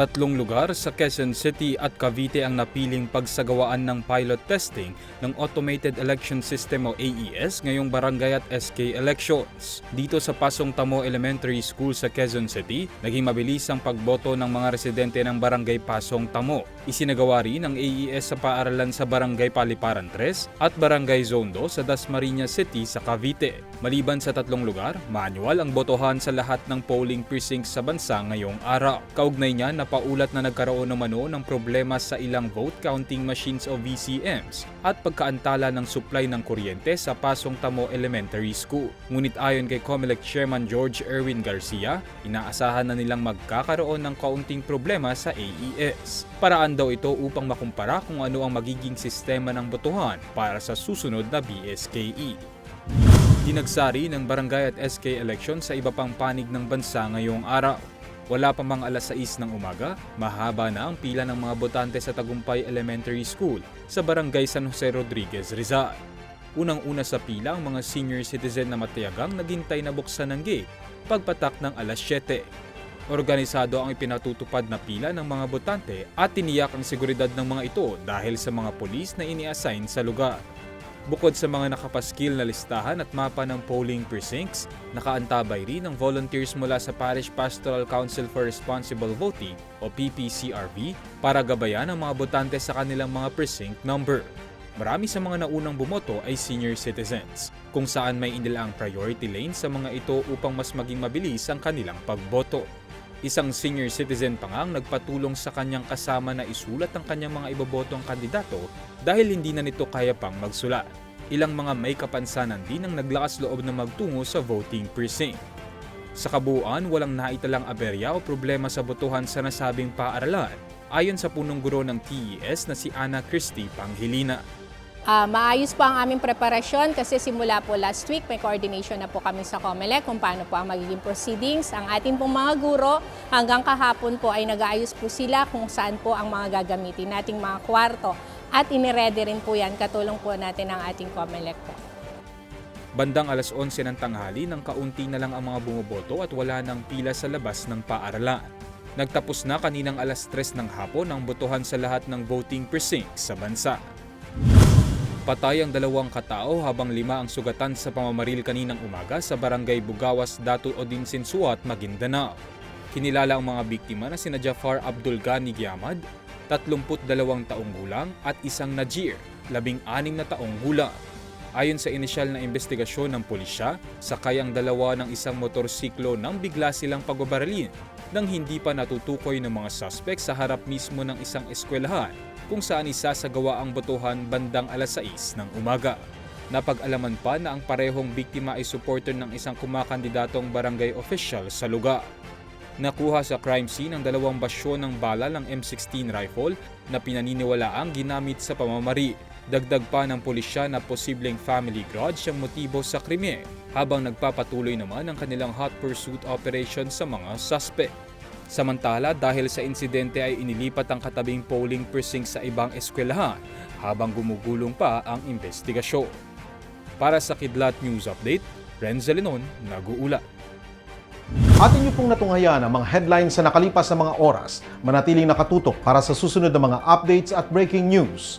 Tatlong lugar sa Quezon City at Cavite ang napiling pagsagawaan ng pilot testing ng Automated Election System o AES ngayong barangay at SK elections. Dito sa Pasong Tamo Elementary School sa Quezon City, naging mabilis ang pagboto ng mga residente ng barangay Pasong Tamo. Isinagawa rin ang AES sa paaralan sa barangay Paliparan 3 at barangay Zone 2 sa Dasmariñas City sa Cavite. Maliban sa tatlong lugar, manual ang botohan sa lahat ng polling precincts sa bansa ngayong araw. Kaugnay niya na paulat na nagkaroon umano ng problema sa ilang vote counting machines o VCMs at pagkaantala ng supply ng kuryente sa Pasong Tamo Elementary School. Ngunit ayon kay COMELEC Chairman George Erwin Garcia, inaasahan na nilang magkakaroon ng kaunting problema sa AES. Paraan daw ito upang makumpara kung ano ang magiging sistema ng botohan para sa susunod na BSKE. Dinagsari ng barangay at SK election sa iba pang panig ng bansa ngayong araw. Wala pa mang alas 6 ng umaga, mahaba na ang pila ng mga botante sa Tagumpay Elementary School sa barangay San Jose Rodriguez, Rizal. Unang-una sa pila ang mga senior citizen na matiyagang naghintay na buksan ng gate pagpatak ng alas 7. Organisado ang ipinatutupad na pila ng mga botante at tiniyak ang seguridad ng mga ito dahil sa mga polis na ini-assign sa lugar. Bukod sa mga nakapaskil na listahan at mapa ng polling precincts, nakaantabay rin ang volunteers mula sa Parish Pastoral Council for Responsible Voting o PPCRV para gabayan ang mga botante sa kanilang mga precinct number. Marami sa mga naunang bumoto ay senior citizens, kung saan may inilaang priority lane sa mga ito upang mas maging mabilis ang kanilang pagboto. Isang senior citizen pa nga ang nagpatulong sa kanyang kasama na isulat ang kanyang mga ibobotong kandidato dahil hindi na nito kaya pang magsulat. Ilang mga may kapansanan din ang naglakas loob na magtungo sa voting precinct. Sa kabuuan, walang naitalang aberya o problema sa botohan sa nasabing paaralan, ayon sa punong guro ng TES na si Ana Christie Panghilina. Ah, maayos po ang aming preparasyon kasi simula po last week may coordination na po kami sa COMELEC kung paano po ang magiging proceedings. Ang ating pong mga guro hanggang kahapon po ay nag-aayos po sila kung saan po ang mga gagamitin nating mga kwarto at iniredy rin po yan katulong po natin ang ating COMELEC po. Bandang alas 11 ng tanghali nang kaunti na lang ang mga bumoboto at wala nang pila sa labas ng paaralan. Nagtapos na kaninang alas 3 ng hapon ang botohan sa lahat ng voting precincts sa bansa. Patay ang dalawang katao habang lima ang sugatan sa pamamaril kaninang umaga sa barangay Bugawas, Datu Odin Sinsuat, Maguindanao. Kinilala ang mga biktima na sina Jafar Abdul Ghani Giamad, 32 taong gulang at isang Najir, 16 na taong gulang. Ayon sa inisyal na investigasyon ng pulisya, sakay ang dalawa ng isang motorsiklo nang bigla silang pagbabaralin nang hindi pa natutukoy ng mga suspect sa harap mismo ng isang eskwelahan kung saan isasagawa ang botohan bandang alas 6 ng umaga. Napag-alaman pa na ang parehong biktima ay supporter ng isang kumakandidatong barangay official sa lugar. Nakuha sa crime scene ang dalawang basyo ng bala ng M16 rifle na pinaniniwalaang ginamit sa pamamari. Dagdag pa ng pulisya na posibleng family grudge ang motibo sa krimen habang nagpapatuloy naman ang kanilang hot pursuit operation sa mga suspect. Samantala dahil sa insidente ay inilipat ang katabing polling precinct sa ibang eskwelahan habang gumugulong pa ang investigasyon. Para sa Kidlat News Update, Renzo Lenon, nag-uulat. atin niyo pong natunghayan ang mga headlines sa nakalipas na mga oras. Manatiling nakatutok para sa susunod na mga updates at breaking news.